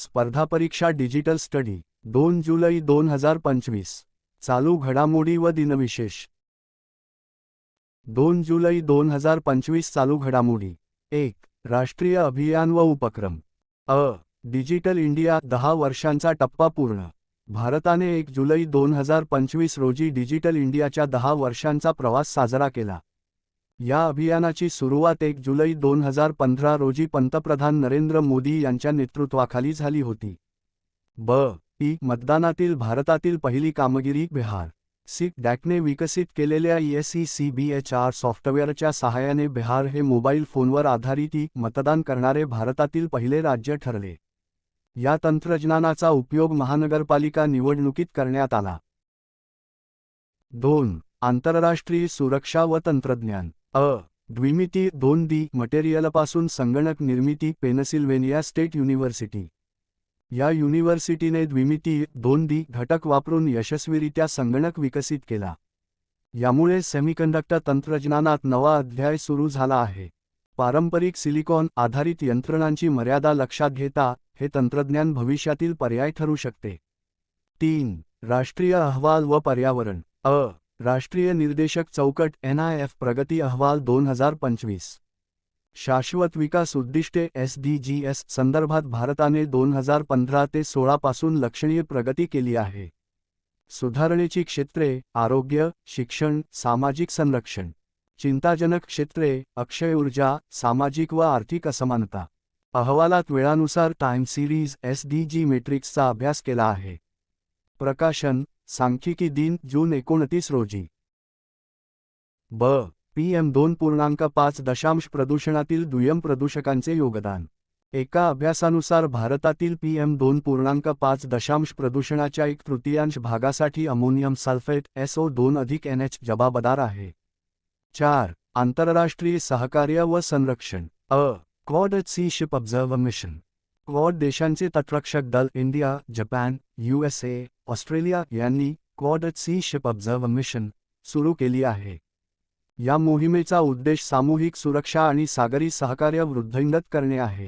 स्पर्धा परीक्षा digital study दोन जुलै दोन हजार पंचवीस. चालू घडामोडी व दिनविशेष. दोन जुलै दोन हजार पंचवीस चालू घडामोडी. एक राष्ट्रीय अभियान व उपक्रम. अ डिजिटल इंडिया दहा वर्षांचा टप्पा पूर्ण. भारताने एक जुलै दोन हजार पंचवीस रोजी डिजिटल इंडियाच्या दहा वर्षांचा प्रवास साजरा केला. या अभियानाची सुरुवात एक जुलै दोन हजार पंधरा रोजी पंतप्रधान नरेंद्र मोदी यांच्या नेतृत्वाखाली झाली होती. ब. ई मतदानातील भारतातील पहिली कामगिरी बिहार. सिक डॅकने विकसित केलेल्या ESE C B H R सॉफ्टवेअरच्या सहाय्याने बिहार हे मोबाईल फोनवर आधारित ई मतदान करणारे भारतातील पहिले राज्य ठरले. या तंत्रज्ञानाचा उपयोग महानगरपालिका निवडणुकीत करण्यात आला. दोन. आंतरराष्ट्रीय सुरक्षा व तंत्रज्ञान. अ. द्विमिती दोन दी मटेरियलपासून संगणक निर्मिती पेनसिल्व्हेनिया स्टेट युनिव्हर्सिटी. या युनिव्हर्सिटीने द्विमिती दोन दी घटक वापरून यशस्वीरित्या संगणक विकसित केला. यामुळे सेमीकंडक्टर तंत्रज्ञानात नवा अध्याय सुरू झाला आहे. पारंपरिक सिलिकॉन आधारित यंत्रणांची मर्यादा लक्षात घेता हे तंत्रज्ञान भविष्यातील पर्याय ठरू शकते. तीन. राष्ट्रीय अहवाल व पर्यावरण. अ. राष्ट्रीय निर्देशक चौकट एन आय एफ़ प्रगती अहवाल दोन हज़ार पंचवीस. शाश्वत विकास उद्दिष्टे एस डी जी एस संदर्भात भारताने दोन हज़ार पंधरा ते सोळा पासून लक्षणीय प्रगती केली आहे. सुधारणेची क्षेत्रे आरोग्य, शिक्षण, सामाजिक संरक्षण. चिंताजनक क्षेत्रे अक्षय ऊर्जा, सामाजिक व आर्थिक असमानता. अहवालात वेळानुसार time series S D G मेट्रिक्सचा अभ्यास केला आहे. प्रकाशन सांख्यिकी दिन जून एकोणतीस रोजी. ब. पी एम दोन पूर्णांक पाच दशांश प्रदूषणातील दुय्यम प्रदूषकांचे योगदान. एका अभ्यासानुसार भारतातील पी एम दोन पूर्णांक पाच दशांश प्रदूषणाच्या एक तृतीयांश भागासाठी अमोनियम सल्फेट एसओ दोन अधिक एन एच जबाबदार आहे. चार. आंतरराष्ट्रीय सहकार्य व संरक्षण. अ. Quad sea ship observe mission. Quad देशांचे तटरक्षक दल इंडिया जपान यूएसए ऑस्ट्रेलिया यांनी Quad sea ship observe mission सुरू केली आहे. या मोहिमेचा उद्देश सामूहिक सुरक्षा आणि सागरी सहकार्य वृद्धिंगत करणे आहे.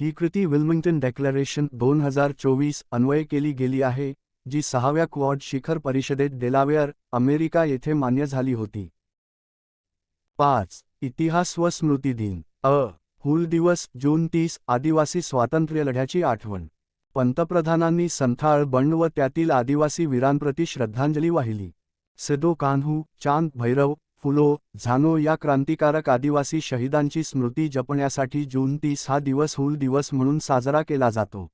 ही कृती विल्मिंग्टन डेक्लरेशन दोन हजार चोवीस अन्वये केली गेली आहे जी सहाव्या क्वॉड शिखर परिषदेत डेलावेअर अमेरिका येथे मान्य झाली होती. पाच. इतिहास व स्मृती दिन. अ. हुल दिवस जून तीस आदिवासी स्वातंत्र्य लढ्याची आठवण. पंतप्रधानांनी संथाळ बंड व त्यातील आदिवासी वीरांप्रती श्रद्धांजली वाहिली. सिदो कान्हू चांद भैरव फुलो झानो या क्रांतिकारक आदिवासी शहीदांची स्मृती जपण्यासाठी जून तीस हा दिवस हुल दिवस म्हणून साजरा केला जातो.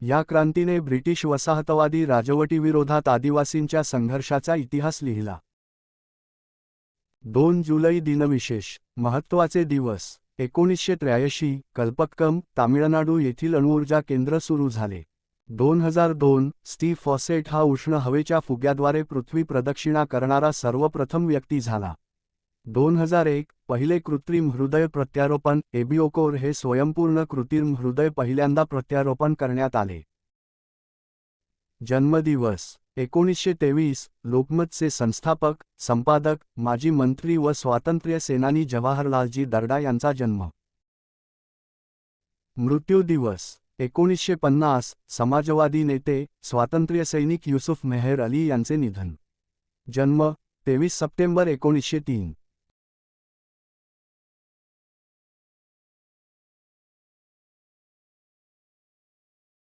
या क्रांतीने ब्रिटिश वसाहतवादी राजवटीविरोधात आदिवासींच्या संघर्षाचा इतिहास लिहिला. दोन जुलै दिनविशेष महत्त्वाचे दिवस. एकोणीसशे त्र्याऐंशी कल्पक्कम तामिळनाडू येथील अणुऊर्जा केंद्र सुरू झाले. दोन हजार दोन स्टीव्ह फॉसेट हा उष्ण हवेच्या फुग्याद्वारे पृथ्वी प्रदक्षिणा करणारा सर्वप्रथम व्यक्ती झाला. दोन हजार एक पहिले कृत्रिम हृदय प्रत्यारोपण एबिओकोर हे स्वयंपूर्ण कृत्रिम हृदय पहिल्यांदा प्रत्यारोपण करण्यात आले. जन्मदिवस एकोणीसशे तेवीस लोकमतचे संस्थापक संपादक माजी मंत्री व स्वातंत्र्य सेनानी जवाहरलालजी दर्डा यांचा जन्म. मृत्यू दिवस एकोणीसशे पन्नास समाजवादी नेते स्वातंत्र्यसैनिक युसुफ मेहर अली यांचे निधन. जन्म तेवीस सप्टेंबर एकोणीसशे तीन.